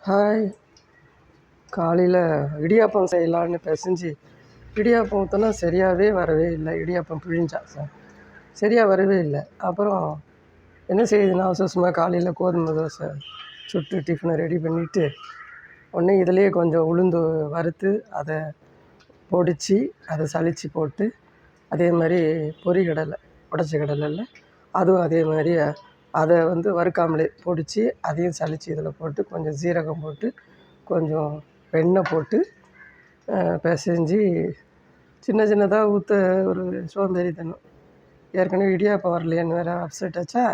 Hi. காலையில் இடியாப்பம் செய்யலான்னு பிசைஞ்சி இடியாப்பம் ஊற்றினா சரியாகவே வரவே இல்லை. இடியாப்பம் பிழிஞ்சா சார் சரியாக வரவே இல்லை. அப்புறம் என்ன செய்யுதுன்னா சும்மா அவசரமாக காலையில் கோதுமை தோசை சுட்டு டிஃபனை ரெடி பண்ணிவிட்டு உடனே இதுலேயே கொஞ்சம் உளுந்து வறுத்து அதை பொடிச்சு அதை சளிச்சு போட்டு அதே மாதிரி பொரிகடலை உடச்ச கடலைல அதுவும் அதே மாதிரி அதை வந்து வறுக்காமலே பொடிச்சு அதையும் சலிச்சு இதில் போட்டு கொஞ்சம் சீரகம் போட்டு கொஞ்சம் வெண்ணெய் போட்டு பிசைஞ்சி சின்ன சின்னதாக ஊற்ற ஒரு சோம்பேறித்தனம். ஏற்கனவே இடியாப்பம் வரலையேன்னு வேறு அப்செட் ஆச்சா?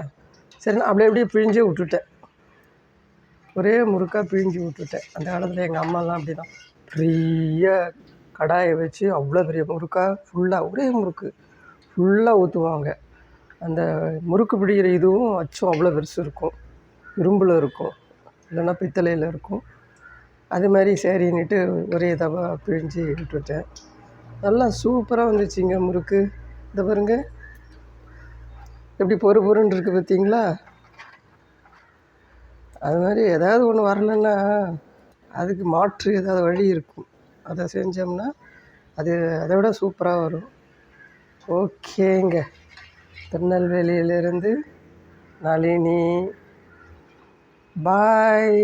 சரி நான் அப்படியே அப்படியே பிழிஞ்சே விட்டுட்டேன். ஒரே முறுக்காக பிழிஞ்சு விட்டுட்டேன். அந்த காலத்தில் எங்கள் அம்மாலாம் அப்படி தான் பெரிய கடாயை வச்சு அவ்வளோ பெரிய முறுக்காக ஃபுல்லாக ஒரே முறுக்கு ஃபுல்லாக ஊற்றுவாங்க அந்த முறுக்கு பிடிக்கிற இதுவும் அச்சும் அவ்வளோ பெருசு இருக்கும். இரும்பில் இருக்கும். இல்லைன்னா பித்தளையில் இருக்கும். அது மாதிரி சரின்னுட்டு ஒரே தவா பிழிஞ்சு விட்டுட்டேன் நல்லா சூப்பராக வந்துச்சுங்க முறுக்கு. இதை பாருங்க. எப்படி பொறு பொறுன்னு இருக்குது பார்த்தீங்களா? அது மாதிரி ஏதாவது ஒன்று வரலன்னா அதுக்கு மாற்று ஏதாவது வழி இருக்கும். அதை செஞ்சோம்னா அது அதை விட சூப்பராக வரும். ஓகேங்க. திருநெல்வேலியிலிருந்து நளினி. பாய்